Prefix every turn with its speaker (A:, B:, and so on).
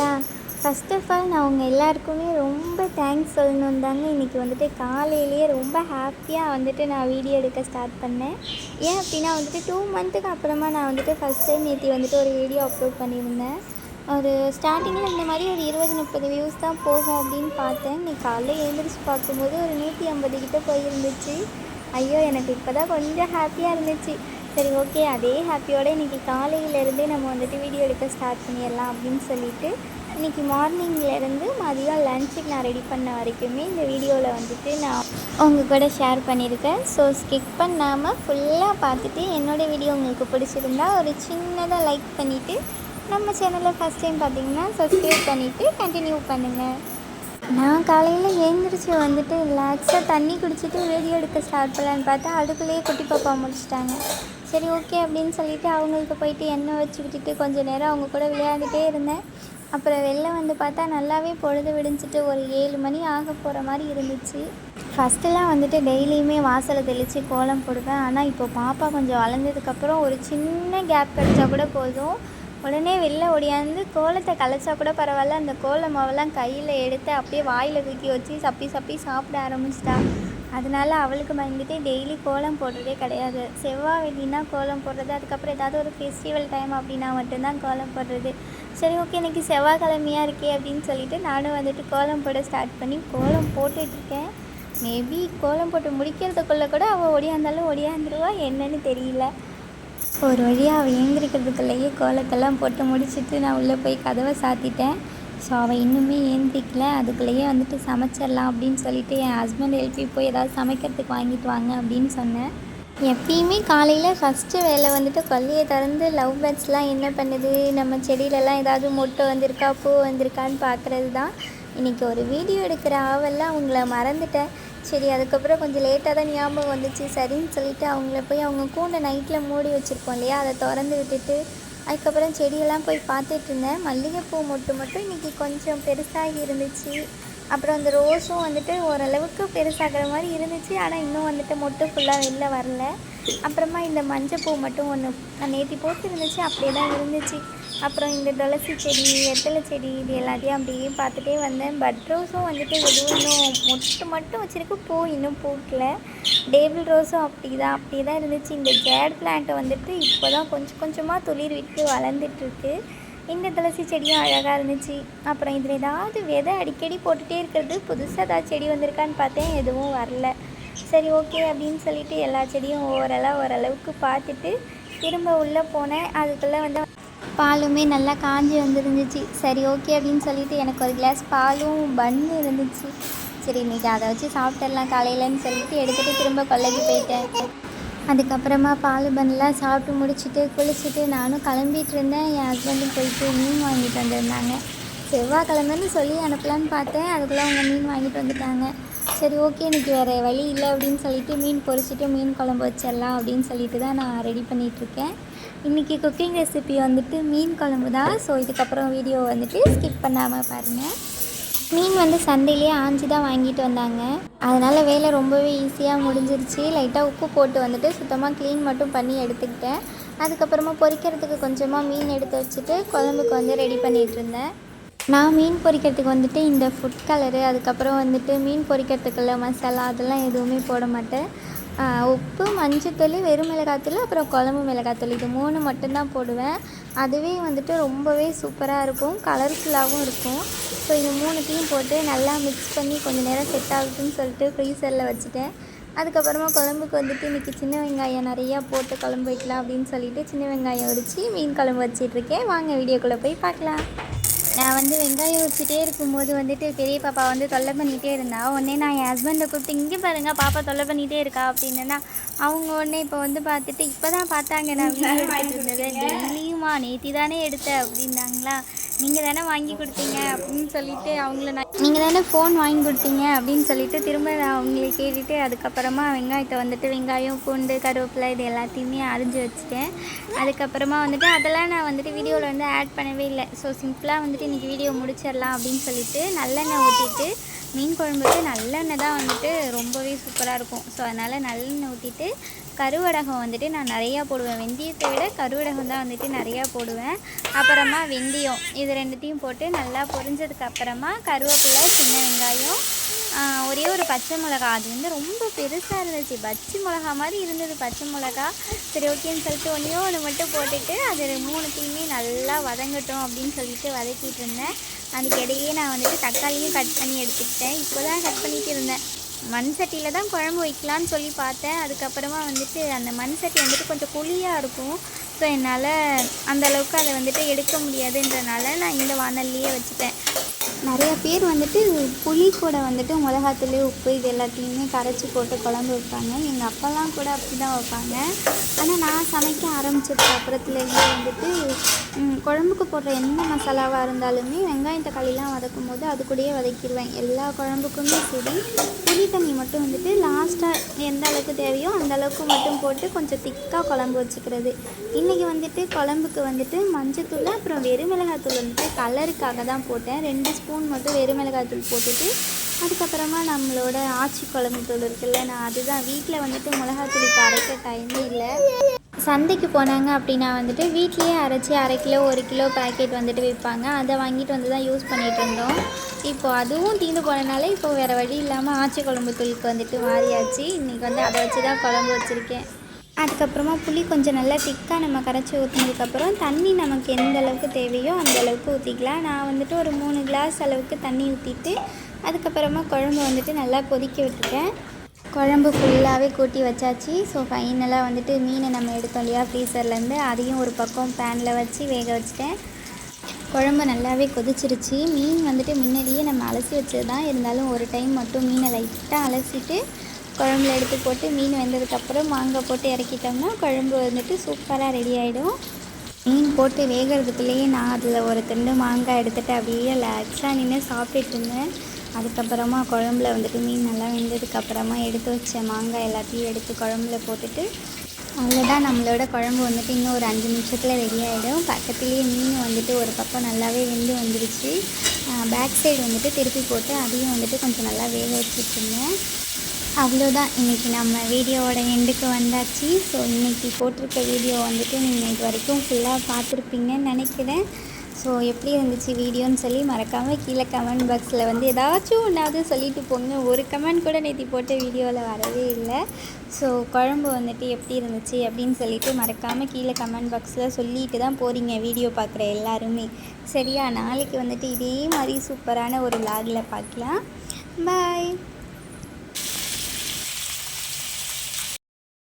A: இருக்கீங்க first of all நான் உங்கள் எல்லாருக்குமே ரொம்ப தேங்க்ஸ் சொல்லணும் தாங்க. இன்றைக்கி வந்துட்டு காலையிலேயே ரொம்ப ஹாப்பியாக வந்துட்டு நான் வீடியோ எடுக்க ஸ்டார்ட் பண்ணேன். ஏன் அப்படின்னா வந்துட்டு டூ மந்த்துக்கு அப்புறமா நான் வந்துட்டு ஃபஸ்ட் டைம் நேற்று வந்துட்டு ஒரு வீடியோ அப்லோட் பண்ணியிருந்தேன். ஒரு ஸ்டார்டிங்கில் இந்த மாதிரி ஒரு இருபது முப்பது வியூஸ் தான் போகும் அப்படின்னு பார்த்தேன். இன்னைக்கு காலையில் எழுந்திரிச்சு பார்க்கும்போது ஒரு நூற்றி ஐம்பது கிட்டே போயிருந்துச்சு. ஐயோ எனக்கு இப்போ தான் கொஞ்சம் ஹாப்பியாக இருந்துச்சு. சரி ஓகே அதே ஹாப்பியோடு இன்றைக்கி காலையிலேருந்தே நம்ம வந்துட்டு வீடியோ எடுக்க ஸ்டார்ட் பண்ணிடலாம் அப்படின்னு சொல்லிட்டு இன்றைக்கி மார்னிங்லேருந்து மதியம் லஞ்சுக்கு நான் ரெடி பண்ண வரைக்குமே இந்த வீடியோவில் வந்துட்டு நான் உங்கள் கூட ஷேர் பண்ணியிருக்கேன். ஸோ ஸ்கிப் பண்ணாமல் ஃபுல்லாக பார்த்துட்டு என்னோடய வீடியோ உங்களுக்கு பிடிச்சிருந்தா ஒரு சின்னதாக லைக் பண்ணிவிட்டு நம்ம சேனலில் ஃபஸ்ட் டைம் பார்த்தீங்கன்னா சப்ஸ்கிரைப் பண்ணிவிட்டு கண்டினியூ பண்ணுங்கள் நான் காலையில் எழுந்திரிச்சு வந்துட்டு ரிலாக்ஸாக தண்ணி குடிச்சிட்டு வீடியோ எடுக்க ஸ்டார்ட் பண்ணலான்னு பார்த்தா அதுக்குள்ளேயே குட்டி பாப்பா முடிச்சிட்டாங்க. சரி ஓகே அப்படின்னு சொல்லிவிட்டு அவங்களுக்கு போயிட்டு எண்ணெய் வச்சு விட்டுட்டு கொஞ்சம் நேரம் அவங்க கூட விளையாண்டுட்டே இருந்தேன். அப்புறம் வெளில வந்து பார்த்தா நல்லாவே பொழுது விடிஞ்சிட்டு ஒரு ஏழு மணி ஆக போகிற மாதிரி இருந்துச்சு. ஃபஸ்ட்டெல்லாம் வந்துட்டு டெய்லியுமே வாசலை தெளித்து கோலம் போடுவேன். ஆனால் இப்போ பாப்பா கொஞ்சம் வளர்ந்ததுக்கப்புறம் ஒரு சின்ன கேப் கிடச்சா கூட போதும். உடனே வெளில ஓடியாந்து கோலத்தை கலைச்சா கூட பரவாயில்ல. அந்த கோல மாவெல்லாம் கையில் எடுத்து அப்படியே வாயில் தூக்கி வச்சு சப்பி சப்பி சாப்பிட ஆரம்பிச்சிட்டா. அதனால அவளுக்கு பயந்துட்டு டெய்லி கோலம் போடுறதே கிடையாது. செவ்வாய் வெள்ளினா கோலம் போடுறது அதுக்கப்புறம் ஏதாவது ஒரு ஃபெஸ்டிவல் டைம் அப்படின்னா மட்டும்தான் கோலம் போடுறது. சரி ஓகே இன்றைக்கி செவ்வாய்க்கிழமையாக இருக்கே அப்படின்னு சொல்லிட்டு நானும் வந்துட்டு கோலம் போட ஸ்டார்ட் பண்ணி கோலம் போட்டுட்ருக்கேன் மேபி கோலம் போட்டு முடிக்கிறதுக்குள்ளே கூட அவள் ஒடியாந்தாலும் ஒடியாந்துருவா என்னன்னு தெரியல. ஒரு வழியாக அவள் ஏந்திரிக்கிறதுக்குள்ளேயே கோலத்தெல்லாம் போட்டு முடிச்சுட்டு நான் உள்ளே போய் கதவை சாத்திட்டேன். ஸோ அவள் இன்னுமே ஏந்திரிக்கல அதுக்குள்ளேயே வந்துட்டு சமைச்சிடலாம் அப்படின்னு சொல்லிட்டு என் ஹஸ்பண்ட் எழுப்பி போய் ஏதாவது சமைக்கிறதுக்கு வாங்கிட்டு வாங்க அப்படின்னு சொன்னேன். எப்பயுமே காலையில் ஃபஸ்ட்டு வேலை வந்துட்டு கொல்லையை திறந்து லவ் பேர்ட்ஸ்லாம் என்ன பண்ணுது? நம்ம செடியிலலாம் ஏதாவது மொட்டை வந்திருக்கா? பூ வந்திருக்கான்னு பார்க்குறது தான். இன்றைக்கி ஒரு வீடியோ எடுக்கிற ஆவெல்லாம் அவங்கள மறந்துட்டேன். சரி அதுக்கப்புறம் கொஞ்சம் லேட்டாக தான் ஞாபகம் வந்துச்சு. சரின்னு சொல்லிட்டு அவங்கள போய் அவங்க கூண்டை நைட்டில் மூடி வச்சுருக்கோம் இல்லையா? அதை திறந்து விட்டுட்டு அதுக்கப்புறம் செடியெல்லாம் போய் பார்த்துட்டு இருந்தேன். மல்லிகைப்பூ மொட்டு மட்டும் இன்றைக்கி கொஞ்சம் பெருசாகி இருந்துச்சு. அப்புறம் அந்த ரோஸும் வந்துட்டு ஓரளவுக்கு பெருசாகிற மாதிரி இருந்துச்சு. ஆனால் இன்னும் வந்துட்டு மொட்டு ஃபுல்லாக வெளில வரல. அப்புறமா இந்த மஞ்சப்பூ மட்டும் ஒன்று நேற்றி போட்டு இருந்துச்சு அப்படியே தான் இருந்துச்சு. அப்புறம் இந்த துளசி செடி வெத்தலை செடி இது எல்லாத்தையும் அப்படியே பார்த்துட்டே வந்தேன். பட் ரோஸும் வந்துட்டு எதுவும் இன்னும் மொட்டு மட்டும் வச்சுருக்கு. பூ இன்னும் பூக்கல. டேபிள் ரோஸும் அப்படி தான் அப்படியே தான் இருந்துச்சு. இந்த ஜேட் பிளான்ட்டை வந்துட்டு இப்போ தான் கொஞ்சம் கொஞ்சமாக துளிர் விட்டு வளர்ந்துட்டுருக்கு. இந்த துளசி செடியும் அழகாக இருந்துச்சு. அப்புறம் இதில் ஏதாவது விதை அடிக்கடி போட்டுகிட்டே இருக்கிறது. புதுசாக ஏதாவது செடி வந்திருக்கான்னு பார்த்தேன். எதுவும் வரல. சரி ஓகே அப்படின்னு சொல்லிட்டு எல்லா செடியும் ஓரளவு ஓரளவுக்கு பார்த்துட்டு திரும்ப உள்ளே போனேன். அதுக்குள்ளே வந்து பாலுமே நல்லா காஞ்சி வந்துருந்துச்சு. சரி ஓகே அப்படின்னு சொல்லிட்டு எனக்கு ஒரு கிளாஸ் பாலும் பன்னு இருந்துச்சு. சரி இன்றைக்கி அதை வச்சு சாப்பிட்டுடலாம் காலையிலன்னு சொல்லிட்டு எடுத்துகிட்டு திரும்ப கொல்லைக்கு போயிட்டேன். அதுக்கப்புறமா பால் பண்ணலாம் சாப்பிட்டு முடிச்சுட்டு குளிச்சுட்டு நானும் கிளம்பிட்டு இருந்தேன். என் ஹஸ்பண்டும் போயிட்டு மீன் வாங்கிட்டு வந்திருந்தாங்க. செவ்வாய்க்கிழமைன்னு சொல்லி அனுப்பலான்னு பார்த்தேன். அதுக்குள்ளே அவங்க மீன் வாங்கிட்டு வந்துட்டாங்க. சரி ஓகே எனக்கு வேறு வழி இல்லை அப்படின்னு சொல்லிட்டு மீன் பொரிச்சிட்டு மீன் குழம்பு வச்சிடலாம் அப்படின்னு சொல்லிட்டு தான் நான் ரெடி பண்ணிகிட்ருக்கேன் இன்றைக்கி குக்கிங் ரெசிபி வந்துட்டு மீன் குழம்பு தான். ஸோ இதுக்கப்புறம் வீடியோ வந்துட்டு ஸ்கிப் பண்ணாமல் பாருங்கள் மீன் வந்து சந்தையிலேயே ஆஞ்சி தான் வாங்கிட்டு வந்தாங்க. அதனால் வேலை ரொம்பவே ஈஸியாக முடிஞ்சிருச்சு. லைட்டாக உப்பு போட்டு வந்துட்டு சுத்தமாக க்ளீன் மட்டும் பண்ணி எடுத்துக்கிட்டேன். அதுக்கப்புறமா பொரிக்கிறதுக்கு கொஞ்சமாக மீன் எடுத்து வச்சுட்டு குழம்புக்கு வந்து ரெடி பண்ணிகிட்டு இருந்தேன். நான் மீன் பொரிக்கிறதுக்கு வந்துட்டு இந்த ஃபுட் கலரு அதுக்கப்புறம் வந்துட்டு மீன் பொரிக்கிறதுக்குள்ள மசாலா அதெல்லாம் எதுவுமே போட மாட்டேன். உப்பு மஞ்சத்தூள் வெறும் மிளகாத்தூள் அப்புறம் குழம்பு மிளகாத்தூள் இது மூணு மட்டும்தான் போடுவேன். அதுவே வந்துட்டு ரொம்பவே சூப்பராக இருக்கும் கலர்ஃபுல்லாகவும் இருக்கும். ஸோ இது மூணுத்தையும் போட்டு நல்லா மிக்ஸ் பண்ணி கொஞ்சம் நேரம் செட் ஆகுதுன்னு சொல்லிட்டு ஃப்ரீசரில் வச்சுட்டேன். அதுக்கப்புறமா குழம்புக்கு வந்துட்டு இன்றைக்கி சின்ன வெங்காயம் நிறையா போட்டு குழம்பு வைக்கலாம் அப்படின்னு சொல்லிட்டு சின்ன வெங்காயம் உரித்து மீன் குழம்பு வச்சிட்ருக்கேன் வாங்க வீடியோக்குள்ளே போய் பார்க்கலாம். நான் வந்து வெங்காயம் வச்சுட்டே இருக்கும்போது வந்துட்டு பெரிய பாப்பா வந்து தொல்லை பண்ணிகிட்டே இருந்தா. உடனே நான் என் ஹஸ்பண்டை கூப்பிட்டு இங்கே பாருங்க பாப்பா தொல்லை பண்ணிகிட்டே இருக்கா? அப்படின்னா அவங்க உடனே இப்போ வந்து பார்த்துட்டு இப்போ தான் பார்த்தாங்க நான் வீடியோ எடுத்துகிட்டு இருந்தது டெய்லியுமா நேத்தி தானே எடுத்த அப்படின்னாங்களா. நீங்கள் தானே வாங்கி கொடுத்தீங்க அப்படின்னு சொல்லிட்டு அவங்கள நான் நீங்கள் தானே ஃபோன் வாங்கி கொடுத்தீங்க அப்படின்னு சொல்லிட்டு திரும்ப நான் அவங்கள கேட்டுட்டு அதுக்கப்புறமா வெங்காயத்தை வந்துட்டு வெங்காயம் பூண்டு கருவேப்பிலை இது எல்லாத்தையுமே அரிஞ்சு வச்சுட்டேன். அதுக்கப்புறமா வந்துட்டு அதெல்லாம் நான் வந்துட்டு வீடியோவில் வந்து ஆட் பண்ணவே இல்லை. ஸோ சிம்பிளாக வந்துட்டு இன்றைக்கி வீடியோ முடிச்சிடலாம் அப்படின்னு சொல்லிட்டு நல்லெண்ணெய் ஊற்றிட்டு மீன் குழம்புக்கு நல்லெண்ணெய் தான் வந்துட்டு ரொம்பவே சூப்பராக இருக்கும். ஸோ அதனால் நல்லெண்ணெய் ஊற்றிட்டு கருவடகம் வந்துட்டு நான் நிறையா போடுவேன். வெந்தயத்தை விட கருவடகம் தான் வந்துட்டு நிறையா போடுவேன். அப்புறமா வெந்தயம் இது ரெண்டுத்தையும் போட்டு நல்லா பொரிஞ்சதுக்கு அப்புறமா கருவேப்பிலை சின்ன வெங்காயம் ஒரே ஒரு பச்சை மிளகா. அது வந்து ரொம்ப பெருசாக இருந்துச்சு. பச்சை மிளகா மாதிரி இருந்தது பச்சை மிளகா. சரி ஓகேன்னு சொல்லிட்டு ஒன்றையோ ஒன்று மட்டும் போட்டுட்டு அது மூணுத்தையுமே நல்லா வதங்கட்டும் அப்படின்னு சொல்லிட்டு வதக்கிட்டு இருந்தேன். அதுக்கிடையே நான் வந்துட்டு தக்காளியும் கட் பண்ணி எடுத்துக்கிட்டேன். இப்போ தான் கட் பண்ணிட்டு இருந்தேன். மண் சட்டியில் தான் குழம்பு வைக்கலான்னு சொல்லி பார்த்தேன். அதுக்கப்புறமா வந்துட்டு அந்த மண் சட்டி வந்துட்டு கொஞ்சம் குழியாக இருக்கும். ஸோ என்னால் அந்தளவுக்கு அதை வந்துட்டு எடுக்க முடியாதுன்றனால நான் இந்த வானல்லையே வச்சுட்டேன். நிறைய பேர் வந்துட்டு புளி கூட வந்துட்டு மிளகாத்தூள் உப்பு இது எல்லாத்தையுமே கரைச்சி போட்டு குழம்பு வைப்பாங்க. எங்கள் அப்பாலாம் கூட அப்படி தான் வைப்பாங்க. ஆனால் நான் சமைக்க ஆரம்பித்ததுக்கு அப்புறத்துலேருந்து வந்துட்டு குழம்புக்கு போடுற எந்த மசாலாவாக இருந்தாலுமே வெங்காயம் தக்காளிலாம் வதக்கும் போது அது கூடயே வதக்கிடுவேன். எல்லா குழம்புக்குமே சரி. புளி தண்ணி மட்டும் வந்துட்டு லாஸ்ட்டாக எந்த அளவுக்கு தேவையோ அந்த அளவுக்கு மட்டும் போட்டு கொஞ்சம் திக்காக குழம்பு வச்சுக்கிறது. இன்றைக்கி வந்துட்டு குழம்புக்கு வந்துட்டு மஞ்சத்தூள் அப்புறம் வெறுமிளகாத்தூள் வந்துட்டு கலருக்காக தான் போட்டேன். ரெண்டு ஸ்பூன் மட்டும் வெறுமிளகாத்தூள் போட்டுட்டு அதுக்கப்புறமா நம்மளோட ஆச்சி குழம்பு தூள் இருக்குல்ல நான் அதுதான். வீட்டில் வந்துட்டு மிளகாத்தூள் இப்போ அரைக்க டைமே இல்லை. சந்தைக்கு போனாங்க அப்படின்னா வந்துட்டு வீட்லேயே அரைச்சி அரை கிலோ ஒரு கிலோ பேக்கெட் வந்துட்டு விற்பாங்க. அதை வாங்கிட்டு வந்து தான் யூஸ் பண்ணிகிட்டு இருந்தோம். இப்போது அதுவும் தீர்ந்து போனனால இப்போ வேறு வழி இல்லாமல் ஆச்சி குழம்பு தூளுக்கு வந்துட்டு மாறியாச்சு. இன்றைக்கி வந்து அதை வச்சு தான் குழம்பு வச்சுருக்கேன். அதுக்கப்புறமா புளி கொஞ்சம் நல்லா திக்காக நம்ம கரைச்சி ஊற்றினதுக்கப்புறம் தண்ணி நமக்கு எந்த அளவுக்கு தேவையோ அந்த அளவுக்கு ஊற்றிக்கலாம் நான் வந்துட்டு ஒரு மூணு கிளாஸ் அளவுக்கு தண்ணி ஊற்றிட்டு அதுக்கப்புறமா குழம்பு வந்துட்டு நல்லா கொதிக்க விட்டுருக்கேன் குழம்பு ஃபுல்லாகவே கூட்டி வச்சாச்சு. ஸோ ஃபைனலாக வந்துட்டு மீனை நம்ம எடுத்தோம் இல்லையா ஃப்ரீசர்லேருந்து அதையும் ஒரு பக்கம் பேனில் வச்சு வேக வச்சுட்டேன். குழம்பு நல்லாவே கொதிச்சிருச்சு. மீன் வந்துட்டு முன்னாடியே நம்ம அலசி வச்சது தான் இருந்தாலும் ஒரு டைம் மட்டும் மீனை லைட்டாக அலசிட்டு குழம்புல எடுத்து போட்டு மீன் வெந்ததுக்கப்புறம் மாங்காய் போட்டு இறக்கிட்டோம்னா குழம்பு வந்துட்டு சூப்பராக ரெடி ஆகிடும் மீன் போட்டு வேகிறதுக்குள்ளேயே நான் அதில் ஒரு துண்டு மாங்காய் எடுத்துகிட்டு அப்படியே ரிலாக்ஸாக நின்று சாப்பிட்டுட்டு இருந்தேன். அதுக்கப்புறமா குழம்புல வந்துட்டு மீன் நல்லா வெந்ததுக்கப்புறமா எடுத்து வச்ச மாங்காய் எல்லாத்தையும் எடுத்து குழம்புல போட்டுட்டு அவ்வளோதான் நம்மளோட குழம்பு வந்துட்டு இன்னும் ஒரு அஞ்சு நிமிஷத்தில் ரெடி ஆகிடும் பக்கத்துலேயே மீன் வந்துட்டு ஒரு பக்கம் நல்லாவே வெந்து வந்துருச்சு. பேக் சைடு வந்துட்டு திருப்பி போட்டு அதையும் வந்துட்டு கொஞ்சம் நல்லா வேக வச்சுட்டு அவ்வளோதான் இன்றைக்கி நம்ம வீடியோவோட எண்டுக்கு வந்தாச்சு. ஸோ இன்றைக்கி போட்டிருக்க வீடியோ வந்துட்டு நீங்கள் இது வரைக்கும் ஃபுல்லாக பார்த்துருப்பீங்கன்னு நினைக்கிறேன். ஸோ எப்படி இருந்துச்சு வீடியோன்னு சொல்லி மறக்காமல் கீழே கமெண்ட் பாக்ஸில் வந்து ஏதாச்சும் ஒன்றாவது சொல்லிட்டு போங்க. ஒரு கமெண்ட் கூட நேற்று போட்ட வீடியோவில் வரவே இல்லை. ஸோ குழம்பு வந்துட்டு எப்படி இருந்துச்சு அப்படின்னு சொல்லிட்டு மறக்காமல் கீழே கமெண்ட் பாக்ஸில் சொல்லிட்டு தான் போகிறீங்க வீடியோ பார்க்குற எல்லாருமே. சரியா நாளைக்கு வந்துட்டு இதே மாதிரி சூப்பரான ஒரு லாகில் பார்க்கலாம். பாய்